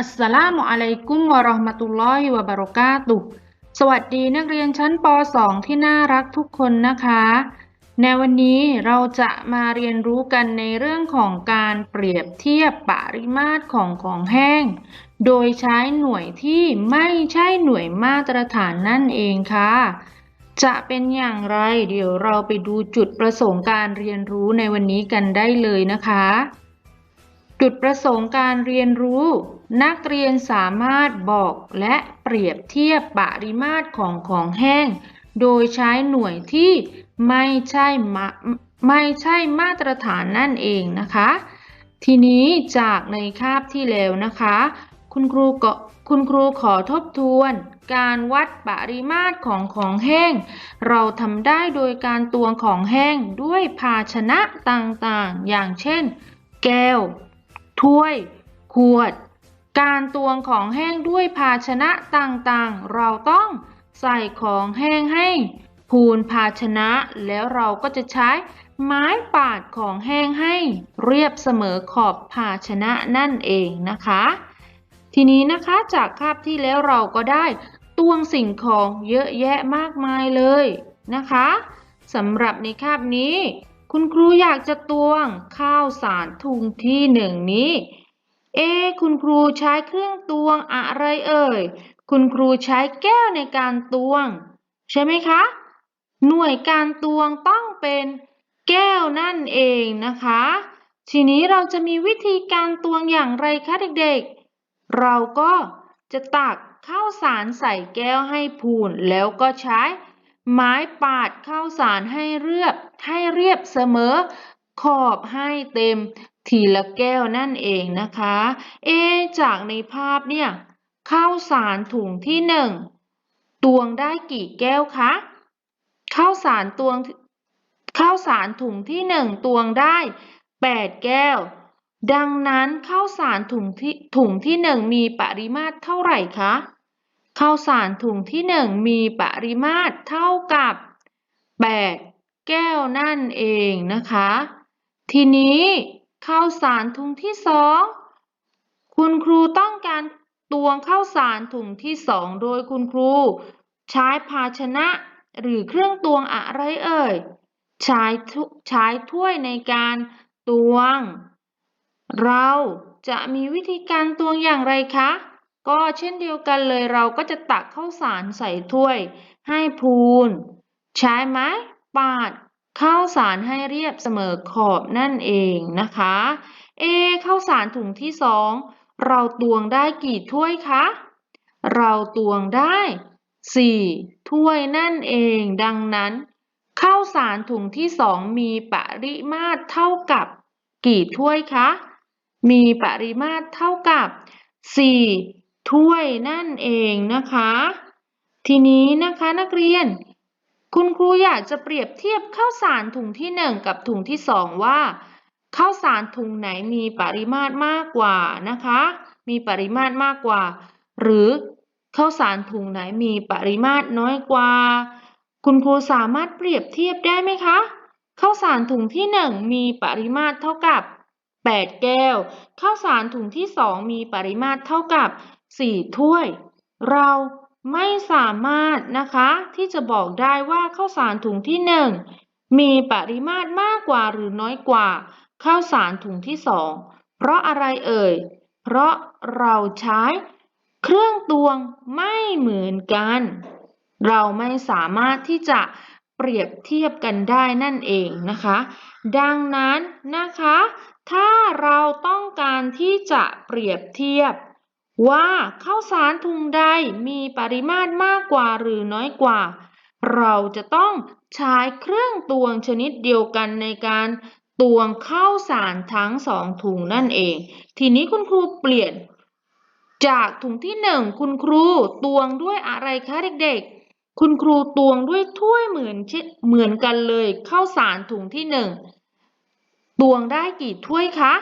อัสสลามุอะลัยกุมวะราะห์มะตุลลอฮิวะบะเราะกาตุสวัสดีนักเรียนชั้นป .2 ที่น่ารักทุกคนนะคะ ในวันนี้เราจะมาเรียนรู้กันในเรื่องของการเปรียบเทียบปริมาตรของของแห้ง โดยใช้หน่วยที่ไม่ใช่หน่วยมาตรฐานนั่นเองค่ะ จะเป็นอย่างไรเดี๋ยวเราไปดูจุดประสงค์การเรียนรู้ในวันนี้กันได้เลยนะคะ จุดประสงค์การเรียนรู้ นักเรียนสามารถบอกและเปรียบเทียบปริมาตรของของแห้ง โดยใช้หน่วยที่ไม่ใช่มาไม่ใช่มาตรฐานนั่นเองนะคะ ทีนี้จากในคาบที่แล้วนะคะ คุณครูก็คุณครูขอทบทวน การวัดปริมาตรของของแห้ง เราทำได้โดยการตวงของแห้งด้วยภาชนะต่างๆ อย่างเช่น แก้ว ถ้วย ขวด การตวงของแห้งด้วยภาชนะต่างๆ เราต้องใส่ของแห้งให้พูนภาชนะแล้วเราก็จะใช้ไม้ปาดของแห้งให้เรียบเสมอขอบภาชนะนั่นเองนะคะ ทีนี้นะคะจากคาบที่แล้วเราก็ได้ตวงสิ่งของเยอะแยะมากมายเลยนะคะสำหรับในคาบนี้ คุณครูอยากจะตวงข้าวสารถุงที่หนึ่งนี้ เอ คุณครูใช้เครื่องตวงอะไรเอ่ย คุณครูใช้แก้วในการตวง ใช่ไหมคะ หน่วยการตวงต้องเป็นแก้วนั่นเองนะคะ ทีนี้เราจะมีวิธีการตวงอย่างไรคะเด็กๆ เราก็จะตักข้าวสารใส่แก้วให้พูน แล้วก็ใช้ไม้ปาดข้าวสารให้เรียบให้เรียบเสมอ ขอบให้เต็ม ทีละแก้วนั่นเองนะคะ เอ จากในภาพเนี่ยข้าวสารถุงที่หนึ่งตวงได้กี่แก้วคะข้าวสารตวงข้าวสารถุงที่หนึ่งตวงได้แปดแก้ว ดังนั้นข้าวสารถุงที่ถุงที่หนึ่งมีปริมาตรเท่าไหร่คะข้าวสารถุงที่หนึ่งมีปริมาตรเท่ากับแปดแก้วนั่นเองนะคะ ทีนี้ ข้าวสารถุงที่สอง คุณครูต้องการตวงข้าวสารถุงที่สองโดยคุณครู ใช้ภาชนะหรือเครื่องตวงอะไรเอ่ย ใช้ใช้ถ้วยในการตวง เราจะมีวิธีการตวงอย่างไรคะ ก็เช่นเดียวกันเลยเราก็จะตักข้าวสารใส่ถ้วย ให้พูน ใช้ไม้ปาด ข้าวสารให้เรียบเสมอขอบนั่นเองนะคะ เอข้าวสารถุงที่สองเราตวงได้กี่ถ้วยคะ เราตวงได้สี่ถ้วยนั่นเอง ดังนั้นข้าวสารถุงที่สองมีปริมาตรเท่ากับ กี่ถ้วยคะ มีปริมาตรเท่ากับสี่ถ้วยนั่นเองนะคะ ทีนี้นะคะนักเรียน คุณครูอยากจะเปรียบเทียบข้าวสารถุงที่หนึ่งกับถุงที่สองว่าข้าวสารถุงไหนมีปริมาตรมากกว่านะคะ มีปริมาตรมากกว่า หรือข้าวสารถุงไหนมีปริมาตรน้อยกว่า คุณครูสามารถเปรียบเทียบได้ไหมคะข้าวสารถุงที่หนึ่งมีปริมาตรเท่ากับ 8 แก้วข้าวสารถุงที่สองมีปริมาตรเท่ากับ 4 ถ้วย เรา ไม่สามารถนะคะที่จะบอกได้ว่าข้าวสารถุงที่หนึ่งมีปริมาตรมากกว่าหรือน้อยกว่าข้าวสารถุงที่สองเพราะอะไรเอ่ย เพราะเราใช้เครื่องตวงไม่เหมือนกัน เราไม่สามารถที่จะเปรียบเทียบกันได้นั่นเองนะคะ ดังนั้นนะคะ ถ้าเราต้องการที่จะเปรียบเทียบ ว่าข้าวสารถุงใดมีปริมาตรมากกว่าหรือน้อยกว่า เราจะต้องใช้เครื่องตวงชนิดเดียวกันในการตวงข้าวสารทั้งสองถุงนั่นเอง ทีนี้คุณครูเปลี่ยน จากถุงที่หนึ่งคุณครูตวงด้วยอะไรคะเด็กๆ คุณครูตวงด้วยถ้วยเหมือนเหมือนกันเลยข้าวสารถุงที่หนึ่งตวงได้กี่ถ้วยคะ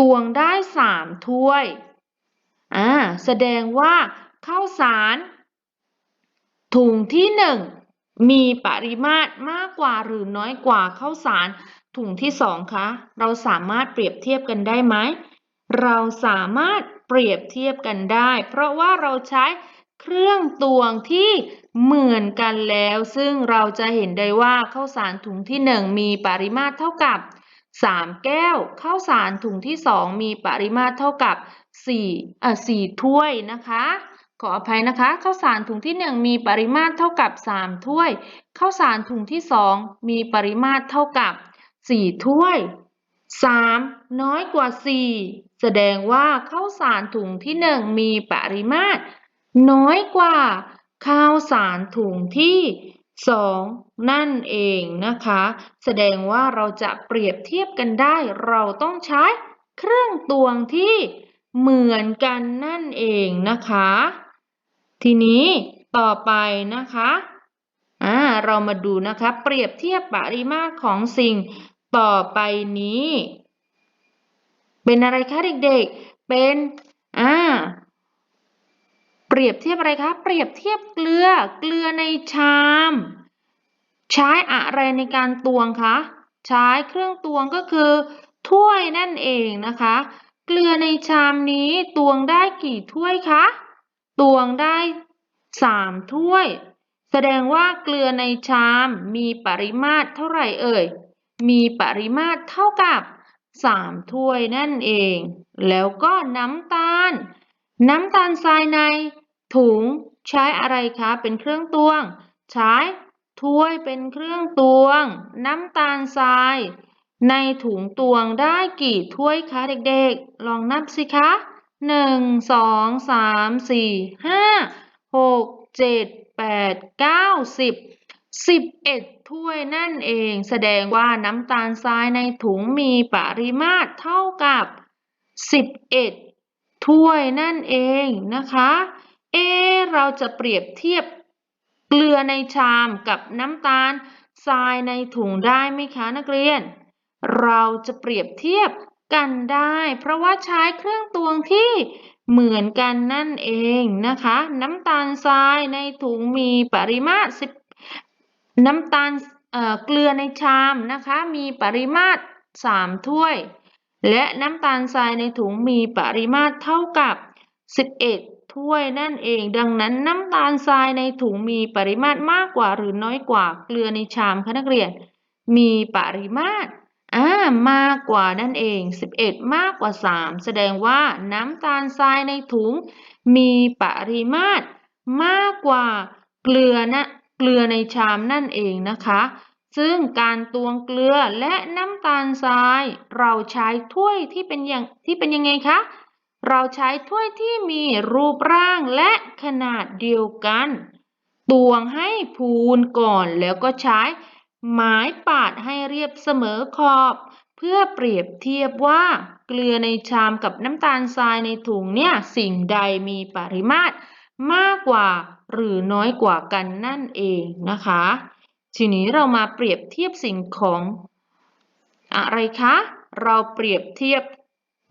ตวงได้สามถ้วย อ่าแสดงว่าข้าวสาร ถุงที่หนึ่งมีปริมาตรมากกว่าหรือน้อยกว่าข้าวสารถุงที่สองคะ เราสามารถเปรียบเทียบกันได้ไหม เราสามารถเเปรียบเทียบกันได้ เพราะว่าเราใช้เครื่องตวงที่เหมือนกันแล้ว ซึ่งเราจะเห็นได้ว่าข้าวสารถุงที่ 1 มีปริมาตรเท่ากับ 3 แก้วข้าวสารถุงที่ 2 มีปริมาตรเท่ากับ 4เอ่อ4ถ้วยนะคะ ขออภัยนะคะข้าวสารถุงที่ 1 มีปริมาตรเท่ากับ 3 ถ้วยข้าวสารถุงที่ 2 มีปริมาตรเท่ากับ 4 ถ้วย 3. น้อยกว่า 4 แสดงว่าข้าวสารถุงที่ 1 มีปริมาตร น้อยกว่าข้าวสารถุงที่ 2 นั่นเองนะคะ แสดงว่าเราจะเปรียบเทียบกันได้ เราต้องใช้เครื่องตวงที่ เหมือนกันนั่นเองนะคะ ทีนี้ต่อไปนะคะอ่าเรามาดูนะคะ เปรียบเทียบปริมาตรของสิ่งต่อไปนี้ เป็นอะไรคะเด็กๆ เป็นอ่าเปรียบเทียบอะไรคะ เปรียบเทียบเกลือ เกลือในชาม ใช้อะไรในการตวงคะ ใช้เครื่องตวงก็คือ ถ้วยนั่นเองนะคะ เกลือในชามนี้ตวงได้กี่ถ้วยคะ ตวงได้สามถ้วย แสดงว่าเกลือในชามมีปริมาตรเท่าไหร่เอ่ย มีปริมาตรเท่ากับสามถ้วยนั่นเอง แล้วก็น้ำตาล น้ำตาลทรายใน ถุงใช้อะไรคะเป็นเครื่องตวง ใช้ถ้วยเป็นเครื่องตวง น้ำตาลทราย ในถุงตวงได้กี่ถ้วยคะเด็กๆ ลองนับสิคะหนึ่งสองสามสี่ห้าหกเจ็ดแปดเก้าสิบสิบเอ็ดถ้วยนั่นเองแสดงว่าน้ำตาลทรายในถุงมีปริมาตรเท่ากับสิบเอ็ดถ้วยนั่นเองนะคะ เอ เราจะเปรียบเทียบเกลือในชามกับน้ำตาลทรายในถุงได้ไหมคะนักเรียน เราจะเปรียบเทียบกันได้ เพราะว่าใช้เครื่องตวงที่เหมือนกันนั่นเองนะคะ น้ำตาลทรายในถุงมีปริมาตร10น้ำตาลเเกลือในชามนะคะ มีปริมาตร 3 ถ้วย และน้ำตาลทรายในถุงมีปริมาตรเท่ากับ 11 ถ้วยนั่นเอง ดังนั้นน้ำตาลทรายในถุงมีปริมาตรมากกว่าหรือน้อยกว่าเกลือในชามคะนักเรียน มีปริมาตร มากกว่านั่นเอง 11 มากกว่า 3 แสดงว่าน้ำตาลทรายในถุง มีปริมาตรมากกว่าเกลือนะเกลือในชามนั่นเองนะคะ ซึ่งการตวงเกลือและน้ำตาลทราย เราใช้ถ้วยที่เป็นอย่างที่เป็นยังไงคะ เราใช้ถ้วยที่มีรูปร่างและขนาดเดียวกัน ตวงให้พูนก่อนแล้วก็ใช้ ไม้ปาดให้เรียบเสมอขอบ เพื่อเปรียบเทียบว่า เกลือในชามกับน้ำตาลทรายในถุงเนี่ยสิ่งใดมีปริมาตรมากกว่าหรือน้อยกว่ากันนั่นเองนะคะ ทีนี้เรามาเปรียบเทียบสิ่งของอะไรคะ เราเปรียบเทียบ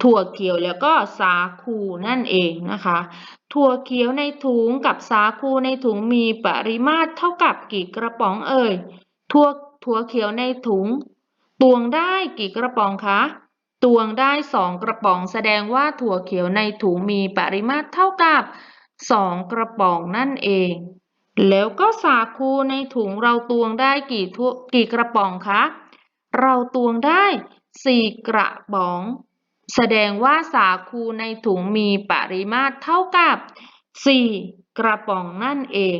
ถั่วเขียวแล้วก็สาคูนั่นเองนะคะ ถั่วเขียวในถุงกับสาคูในถุงมีปริมาตรเท่ากับกี่กระป๋องเอ่ย ถั่ว ถั่วเขียวในถุง ตวงได้กี่กระป๋องคะ ตวงได้สองกระป๋องแสดงว่าถั่วเขียวในถุงมีปริมาตรเท่ากับสองกระป๋องนั่นเอง แล้วก็สาคูในถุงเราตวงได้กี่ทั่วกี่กระป๋องคะ เราตวงได้สี่กระป๋อง แสดงว่าสาคูในถุงมีปริมาตรเท่ากับ4กระป๋องนั่นเอง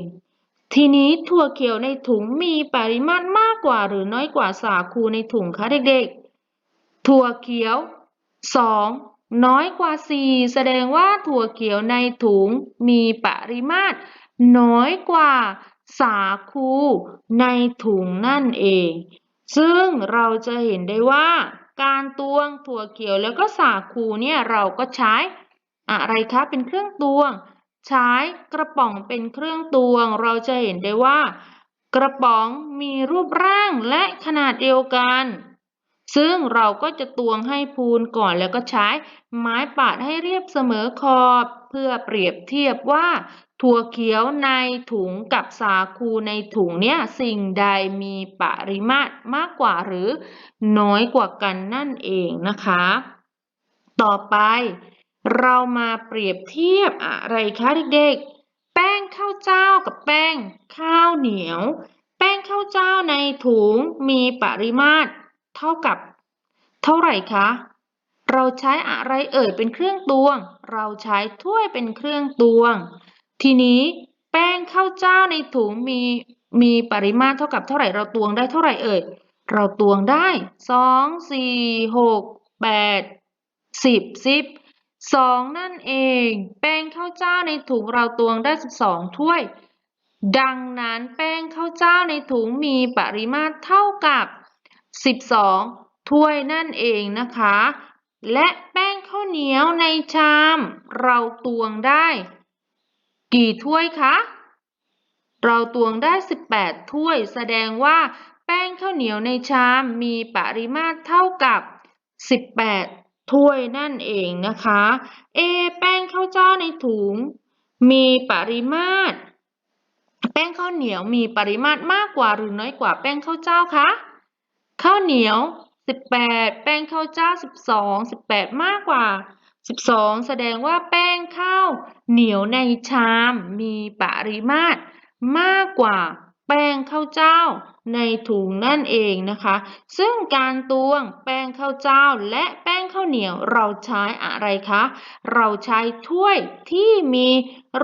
ทีนี้ถั่วเขียวในถุงมีปริมาตรมากกว่าหรือน้อยกว่าสาคูในถุงคะเด็กๆ ถั่วเขียว 2 น้อยกว่า 4 แสดงว่าถั่วเขียวในถุงมีปริมาตรน้อยกว่าสาคูในถุงนั่นเอง ซึ่งเราจะเห็นได้ว่า การตวงถั่วเขียวแล้วก็สาคูเนี่ยเราก็ใช้อะไรคะเป็นเครื่องตวง ใช้กระป๋องเป็นเครื่องตวง เราจะเห็นได้ว่า กระป๋องมีรูปร่างและขนาดเดียวกัน ซึ่งเราก็จะตวงให้พูนก่อนแล้วก็ใช้ไม้ปาดให้เรียบเสมอขอบ เพื่อเปรียบเทียบว่า ถั่วเขียวในถุงกับสาคูในถุงเนี่ยสิ่งใดมีปริมาตรมากกว่าหรือน้อยกว่ากันนั่นเองนะคะ ต่อไป เรามาเปรียบเทียบอะไรคะเด็กๆ แป้งข้าวเจ้ากับแป้งข้าวเหนียว แป้งข้าวเจ้าในถุงมีปริมาตร เท่ากับ เท่าไหร่คะ เราใช้อะไรเอ่ยเป็นเครื่องตวง เราใช้ถ้วยเป็นเครื่องตวง ทีนี้แป้งข้าวเจ้าในถุงมีมีปริมาตรเท่ากับเท่าไหร่เราตวงได้เท่าไหร่เอ่ย เราตวงได้สองสี่หกแปดสิบสิบ สองนั่นเอง แป้งข้าวเจ้าในถุงเราตวงได้สิบสองถ้วย ดังนั้นแป้งข้าวเจ้าในถุงมีปริมาตรเท่ากับสิบสองถ้วยนั่นเองนะคะ และแป้งข้าวเหนียวในชาม เราตวงได้ กี่ถ้วยคะ เราตวงได้18ถ้วย แสดงว่าแป้งข้าวเหนียวในชามมีปริมาตรเท่ากับ18 ถ้วยนั่นเองนะคะเอแป้งข้าวเจ้าในถุง มีปริมาตร แป้งข้าวเหนียวมีปริมาตรมากกว่าหรือน้อยกว่าแป้งข้าวเจ้าคะข้าวเหนียว 18 แป้งข้าวเจ้า 12 18 มากกว่า 12 แสดงว่าแป้งข้าวเหนียวในชามมีปริมาตรมากกว่า แป้งข้าวเจ้าในถุงนั่นเองนะคะ ซึ่งการตวงแป้งข้าวเจ้าและแป้งข้าวเหนียวเราใช้อะไรคะ เราใช้ถ้วยที่มี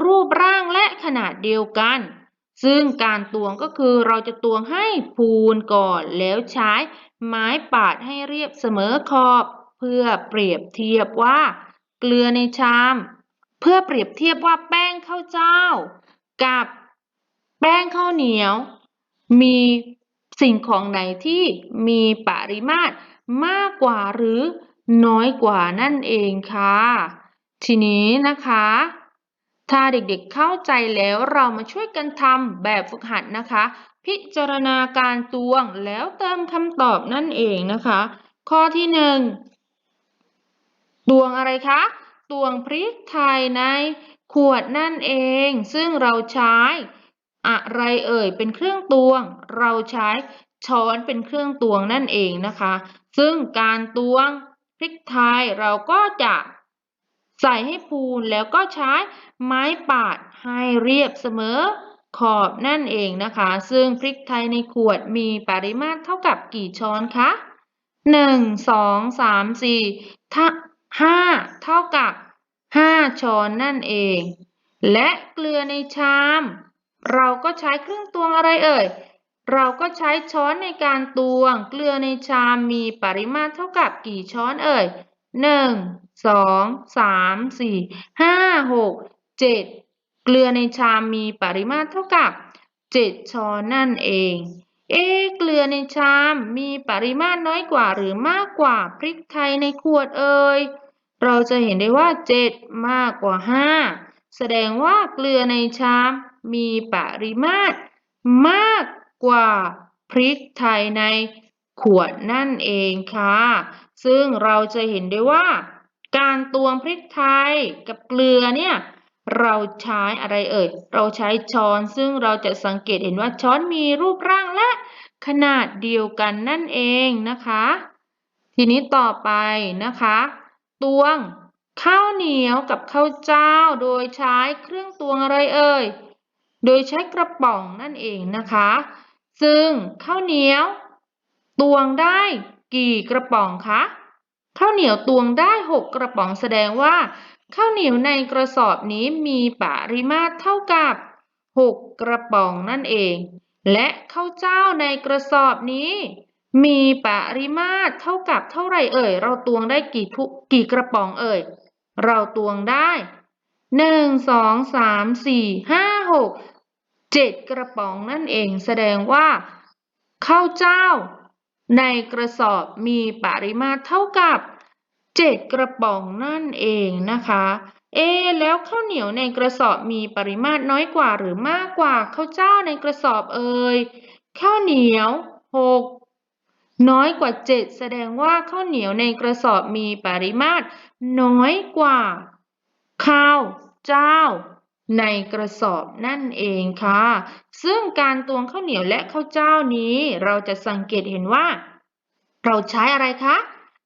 รูปร่างและขนาดเดียวกัน ซึ่งการตวงก็คือเราจะตวงให้พูนก่อนแล้วใช้ไม้ปาดให้เรียบเสมอขอบ เพื่อเปรียบเทียบว่า เกลือในชาม เพื่อเปรียบเทียบว่าแป้งข้าวเจ้า กับ แป้งข้าวเหนียว มีสิ่งของไหนที่มีปริมาตรมากกว่าหรือน้อยกว่านั่นเองค่ะ ทีนี้นะคะ ถ้าเด็กๆเข้าใจแล้วเรามาช่วยกันทำแบบฝึกหัดนะคะ พิจารณาการตวงแล้วเติมคำตอบนั่นเองนะคะ ข้อที่หนึ่งตวงอะไรคะตวงพริกไทยในขวดนั่นเอง ซึ่งเราใช้ อะไรเอ่ยเป็นเครื่องตวง เราใช้ช้อนเป็นเครื่องตวงนั่นเองนะคะ ซึ่งการตวงพริกไทยเราก็จะใส่ให้พูนแล้วก็ใช้ไม้ปาดให้เรียบเสมอขอบนั่นเองนะคะ ซึ่งพริกไทยในขวดมีปริมาตรเท่ากับกี่ช้อนคะหนึ่งสองสามสี่ถ้าห้าเท่ากับห้าช้อนนั่นเอง และเกลือในชาม เราก็ใช้เครื่องตวงอะไรเอ่ย เราก็ใช้ช้อนในการตวง เกลือในชามมีปริมาตรเท่ากับกี่ช้อนเอ่ยหนึ่งสองสามสี่ห้าหกเจ็ดเกลือในชามมีปริมาตรเท่ากับเจ็ดช้อนนั่นเอง เอเกลือในชามมีปริมาตรน้อยกว่าหรือมากกว่าพริกไทยในขวดเอ่ย เราจะเห็นได้ว่าเจ็ดมากกว่าห้าแสดงว่าเกลือในชาม มีปริมาตรมากกว่าพริกไทยในขวดนั่นเองค่ะ ซึ่งเราจะเห็นได้ว่า การตวงพริกไทยกับเกลือเนี่ย เราใช้อะไรเอ่ย เราใช้ช้อนซึ่งเราจะสังเกตเห็นว่าช้อนมีรูปร่างและขนาดเดียวกันนั่นเองนะคะ ทีนี้ต่อไปนะคะ ตวงข้าวเหนียวกับข้าวเจ้าโดยใช้เครื่องตวงอะไรเอ่ย โดยใช้กระป๋องนั่นเองนะคะ ซึ่งข้าวเหนียว ตวงได้กี่กระป๋องคะข้าวเหนียวตวงได้ 6 กระป๋องแสดงว่า ข้าวเหนียวในกระสอบนี้มีปริมาตรเท่ากับ 6 กระป๋องนั่นเอง และข้าวเจ้าในกระสอบนี้ มีปริมาตรเท่ากับเท่าไหร่เอ่ย เราตวงได้กี่ทุกกี่กระป๋องเอ่ย เราตวงได้ หนึ่งสองสามสี่ห้าหกเจ็ดกระป๋องนั่นเองแสดงว่าข้าวเจ้า ในกระสอบมีปริมาตรเท่ากับเจ็ดกระป๋องนั่นเองนะคะ เอ แล้วข้าวเหนียวในกระสอบมีปริมาตรน้อยกว่าหรือมากกว่าข้าวเจ้าในกระสอบเอ่ยข้าวเหนียวหกน้อยกว่าเจ็ดแสดงว่าข้าวเหนียวในกระสอบมีปริมาตรน้อยกว่า ข้าวเจ้า ในกระสอบนั่นเองค่ะ ซึ่งการตวงข้าวเหนียวและข้าวเจ้านี้ เราจะสังเกตเห็นว่า เราใช้อะไรคะ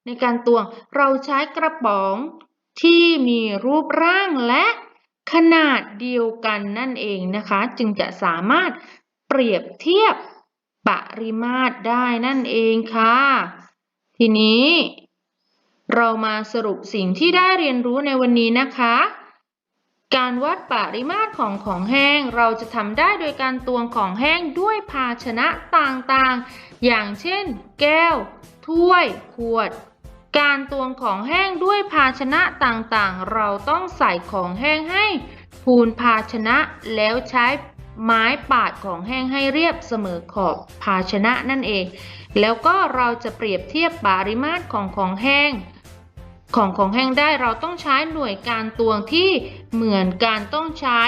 ในการตวงเราใช้กระป๋องที่มีรูปร่างและขนาดเดียวกันนั่นเองนะคะ จึงจะสามารถเปรียบเทียบปริมาตรได้นั่นเองค่ะ ทีนี้ เรามาสรุปสิ่งที่ได้เรียนรู้ในวันนี้นะคะ การวัดปริมาตรของของแห้ง เราจะทำได้โดยการตวงของแห้งด้วยภาชนะต่างๆ อย่างเช่น แก้ว ถ้วย ขวด การตวงของแห้งด้วยภาชนะต่างๆ เราต้องใส่ของแห้งให้พูนภาชนะแล้วใช้ไม้ปาดของแห้งให้เรียบเสมอขอบภาชนะนั่นเอง แล้วก็เราจะเปรียบเทียบปริมาตรของของแห้ง ของของแห้งได้เราต้องใช้หน่วยการตวงที่เหมือนกันต้องใช้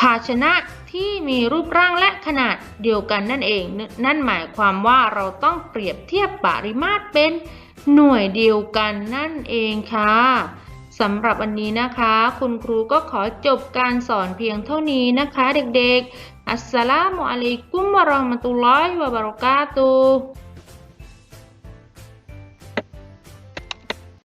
ภาชนะที่มีรูปร่างและขนาดเดียวกันนั่นเอง นั่นหมายความว่าเราต้องเปรียบเทียบปริมาตรเป็นหน่วยเดียวกันนั่นเองค่ะสำหรับวันนี้นะคะ คุณครูก็ขอจบการสอนเพียงเท่านี้นะคะเด็กๆ อัสสลามุอะลัยกุมวะเราะห์มะตุลลอฮิวะบะเราะกาตุฮ